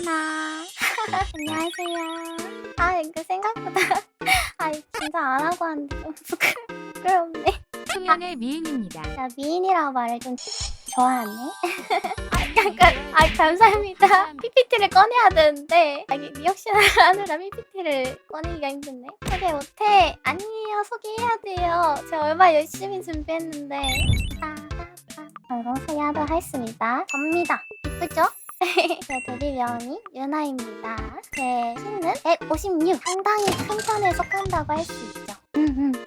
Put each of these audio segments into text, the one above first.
유나. 안녕하세요. 아, 이거 생각보다. 아, 진짜 안 하고 왔는데 좀 부끄럽네. 수면의 미인입니다. 나 미인이라고 말을 좀 좋아하네. 아, 약간, 아, 감사합니다. PPT를 꺼내야 되는데, 아, 이게 리액션을 하느라 PPT를 꺼내기가 힘드네. 소개 못해. 아니에요, 소개해야 돼요. 제가 얼마나 열심히 준비했는데. 아, 아, 방송 소개하도록 하겠습니다. 접니다. 이쁘죠? 제 데뷔 명이 유나입니다. 제 키는 156. 상당히 큰 편에 속한다고 할 수 있죠.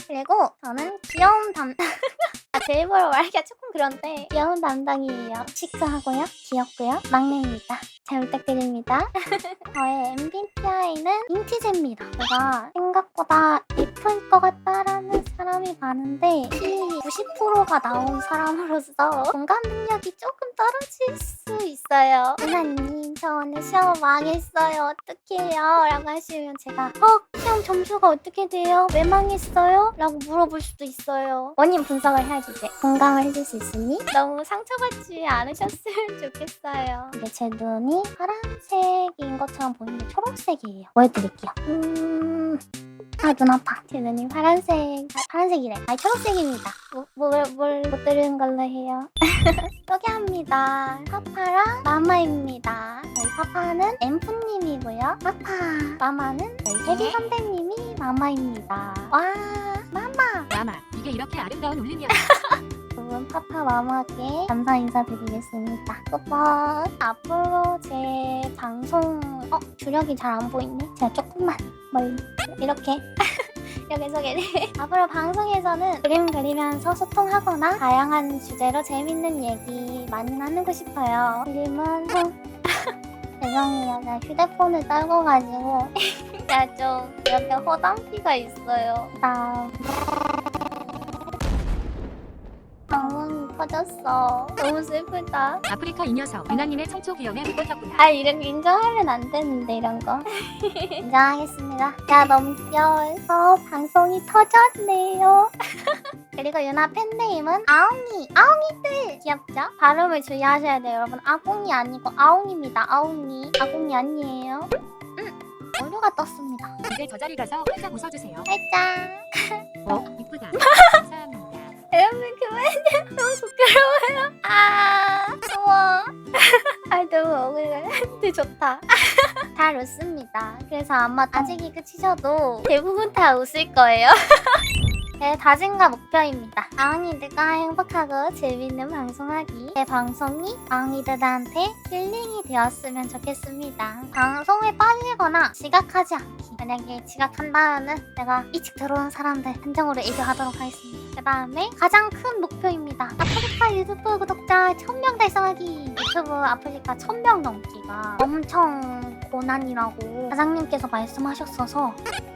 그리고 저는 귀여운 담당. 아, 제 입으로 말하기가 조금 그런데 귀여운 담당이에요. 시크하고요. 귀엽고요. 막내입니다. 잘 부탁드립니다. 저의 MBTI는 인티제입니다. 제가 생각보다 예쁠 것 같다라는 사람이 키 90%가 나온 사람으로서 공감 능력이 조금 떨어질 수 있어요. 은하님 저 오늘 시험 망했어요. 어떡해요? 라고 하시면 제가 어? 시험 점수가 어떻게 돼요? 왜 망했어요? 라고 물어볼 수도 있어요. 원인 분석을 해야지 이제 공감을 해줄 수 있으니 너무 상처받지 않으셨으면 좋겠어요. 근데 제 눈이 파란색인 것처럼 보이는데 초록색이에요. 보여드릴게요. 음... 아, 눈 아파. 제 눈이 파란색, 아, 파란색이래. 아니, 초록색입니다. 뭐, 뭘, 뭘못 들은 걸로 해요. 소개합니다. 파파랑 마마입니다. 저희 파파는 엠프님이고요. 파파, 마마는 저희 세기 선배님이 마마입니다. 와, 마마! 마마, 이게 이렇게 아름다운 울림이야. 두분 파파 마마께 감사 인사드리겠습니다. 오빠 앞으로 제 방송 어 주력이 잘 안 보이네. 제가 조금만 멀리 이렇게 이렇게 소개를 앞으로 방송에서는 그림 그리면서 소통하거나 다양한 주제로 재밌는 얘기 많이 나누고 싶어요. 그림은 좀 죄송해요. 나 휴대폰을 떨궈가지고 제가 좀 이렇게 허당기가 있어요. 나방 터졌어. 너무 슬프다. 아프리카 이 녀석, 유나님의 청초 귀염에 못 버텼구나. 아 이런 거 인정하면 안 되는데 이런 거. 인정하겠습니다. 야 너무 귀여워서 방송이 터졌네요. 그리고 유나 팬네임은 아웅이. 아웅이들 귀엽죠? 발음을 주의하셔야 돼요 여러분. 아공이 아니고 아웅입니다. 아웅이. 아공이 아니에요. 음, 오류가 떴습니다. 이제 저 자리 가서 혼자 웃어주세요. 살짝. 근데 좋다. 잘 웃습니다. 그래서 아마 아직이 끝이셔도 대부분 다 웃을 거예요. 제 다짐과 목표입니다. 아웅이들과 행복하고 재밌는 방송하기. 제 방송이 아웅이들한테 힐링이 되었으면 좋겠습니다. 방송에 빠지거나 지각하지 않기. 만약에 지각한다면은 내가 일찍 들어온 사람들 한정으로 애교하도록 하겠습니다. 그 다음에 가장 큰 목표입니다. 아프리카 유튜브 구독자 1000명 달성하기. 유튜브 아프리카 1000명 넘기가 엄청 고난이라고 사장님께서 말씀하셨어서 아,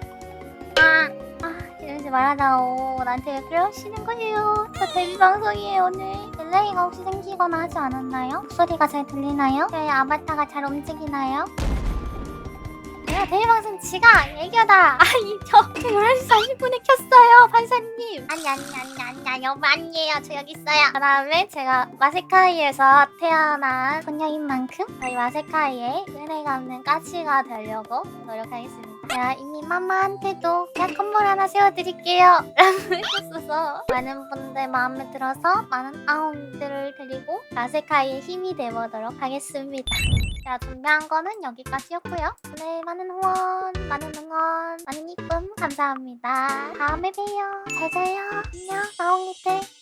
아 이러지 말아다오. 나한테 왜 그러시는 거예요? 저 데뷔 방송이에요 오늘. 딜레이가 혹시 생기거나 하지 않았나요? 목소리가 잘 들리나요? 저의 아바타가 잘 움직이나요? 내가 데뷔 방송 지가 애교다. 아니 저 11시 40분에 켰어요 판사님. 아니 아니 아니 아니 아니 여보 아니에요. 저 여기 있어요. 그 다음에 제가 마세카이에서 태어난 소녀인 만큼 저희 마세카이에 은혜가 없는 까치가 되려고 노력하겠습니다. 제가 이미 마마한테도 약 건물 하나 세워드릴게요. 라고 했었어서 많은 분들 마음에 들어서 많은 아웅들을 데리고 마세카이의 힘이 되보도록 하겠습니다. 제가 준비한 거는 여기까지였고요. 네, 많은 후원, 많은 응원, 많은 이쁨 감사합니다. 다음에 봬요. 잘 자요. 안녕, 아웅이들.